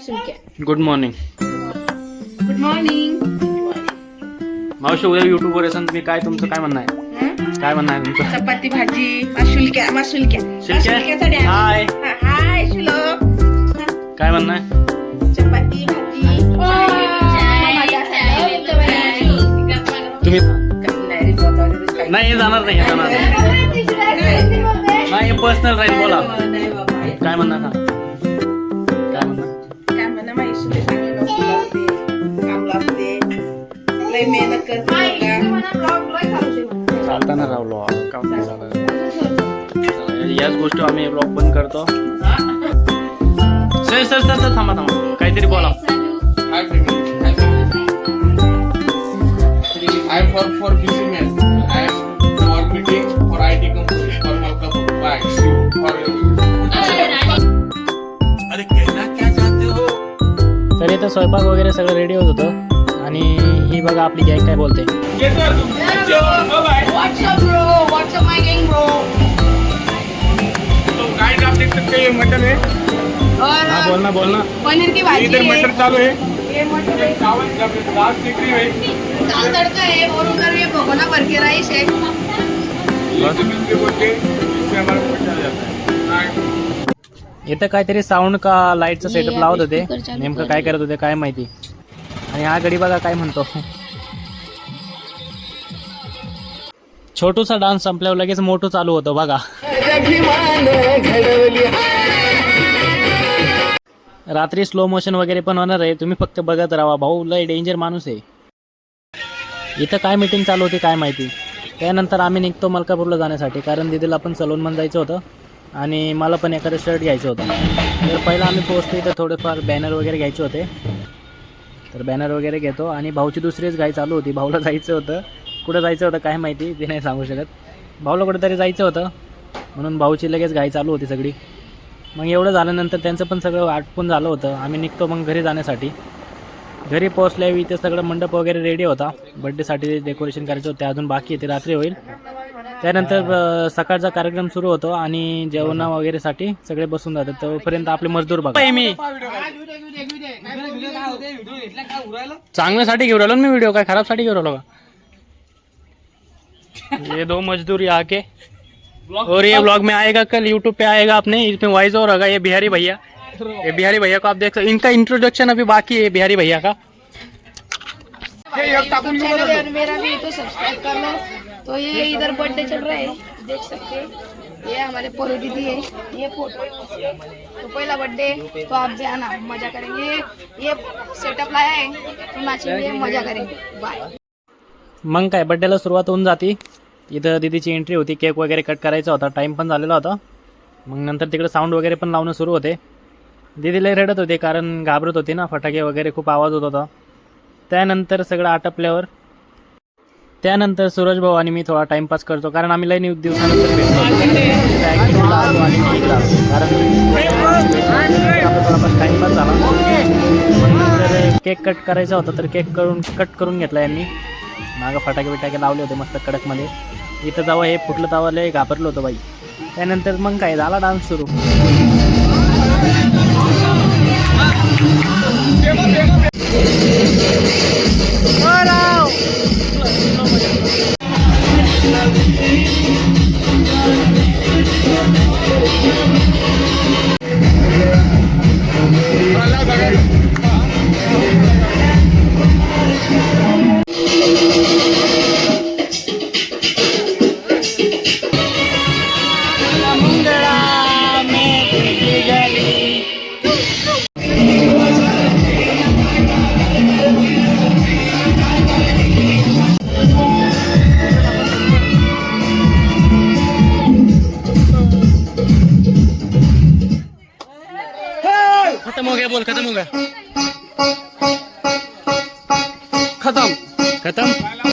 Good morning good morning मावशी उद्या युट्यूबवर असेल तुम्ही काय तुमचं काय म्हणणं आहे? काय म्हणणं आहे तुमचं? चपाती भाजी मासुलक्या मासुलक्या मासुलक्याचा. हाय. हाय श्लोक. काय म्हणणं आहे? चपाती भाजी. तुम्ही नाही रे, बोलता वगैरे काही. नाही हे जाणार नाही हे जाणार नाही. नाही पर्सनल राहील बोला. नाही बाबा. काय म्हणणार का माहिती लागते, काम लागते लय मेहनत करते चालताना रावलो का याच गोष्टी आम्ही ब्लॉग बंद करतो. सर सर सर सर थांबा थांबा. काहीतरी बोला. I for for busy man I for meeting for I T company for Malkapur bye इथं स्वयंपाक वगैरे सगळं रेडी होत होतं. आणि ही बघा आपली गॅग काय बोलते. हैं है हा बोल ना बोल ना. पनीर की भाजी इधर है मटन चालू है ये मटर ये चावल जब दाल है दाल तड़का है और उधर ये भगोना भर के राइस है बस मिलते बोलते इससे हमारा पेट चल जाता है हाँ। इथं काहीतरी साऊंड का लाईटचं सेटअप लावत होते. नेमकं काय करत होते काय माहिती. आणि हा गडी बघा काय म्हणतो. छोटूसा डान्स संपल्यावर लगेच मोठं चालू होतं बघा. रात्री स्लो मोशन वगैरे पण होणार आहे. तुम्ही फक्त बघत राहा. भाऊ लय डेंजर माणूस आहे. इथं काय मीटिंग चालू होती काय माहिती. त्यानंतर आम्ही निघतो मलकापूरला जाण्यासाठी. कारण दिदीला पण सलूनमध्ये जायचं होतं. आणि मला पण एखादं शर्ट घ्यायचं होतं. तर पहिलं आम्ही पोहोचतो इथं थोडेफार बॅनर वगैरे घ्यायचे होते. तर बॅनर वगैरे घेतो आणि भाऊची दुसरीच गाई चालू होती. भाऊला जायचं होतं. कुठं जायचं होतं काय माहिती? ते नाही सांगू शकत. भाऊला कुठेतरी जायचं होतं. म्हणून भाऊची लगेच गाई चालू होती सगळी. मग एवढं झाल्यानंतर त्यांचं पण सगळं आटपून झालं होतं. आम्ही निघतो मग घरी जाण्यासाठी. घरी पोहोचल्यावी ते सगळं मंडप वगैरे रेडी होता. बड्डेसाठी डेकोरेशन करायचं होतं. अजून बाकी आहे. ते रात्री होईल. त्यानंतर सकाळचा कार्यक्रम सुरू होतो आणि जेवण वगैरेसाठी सगळे बसून जातात. तोपर्यंत आपले मजदूर बघा. मी. चांगल्यासाठी घेऊन राहिलो ना मी व्हिडिओ काय खराबसाठी घेऊन राहिलो का? ये दो मजदूर यहाँ के और ये ब्लॉग में आएगा कल यूट्यूब पे आएगा आपने इसमें वॉइस और होगा ये बिहारी भैया. ये बिहारी भैया को आप देख सकते इनका इंट्रोडक्शन अभी बाकी है बिहारी भैया का. मेरा भी तो सब्सक्राइब कर लो। तो ये इधर बर्थडे चल रहा है। देख सकते हैं। ये हमारे पोरो दीदी है। ये फोटो है। उसके तो पहला बर्थडे तो आप भी आना मजा करेंगे। ये सेटअप लाया है तो नाचेंगे मजा करेंगे। बाय मग काय बड्डेला सुरुवात होऊन जाती. इथं दिदीची एंट्री होती केक वगैरे कट करायचा होता टाईम पण झालेला होता. मग नंतर तिकडे साऊंड वगैरे पण लावणं सुरू होते. दिदीला रडत होते कारण घाबरत होती ना फटाके वगैरे खूप आवाज होत होता. त्यानंतर सगळं आटपल्यावर त्यानंतर सूरज भाऊ आणि मी थोडा टाइमपास करतो कारण आम्ही लई दिवसानंतर भेटतो आणि meeting कारण टाइमपास झाला नंतर केक कट करायचा होता तर केक करून कट करून घेतला यांनी. मागं फटाके बिटाके लावले होते मस्त कडकमध्ये. इथं जावं हे फुटलं तावं लय घाबरलं होतं बाई. त्यानंतर मग काय झाला डान्स सुरू. खत्म हो गया बोल खत्म हो गया खत्म. खत्म?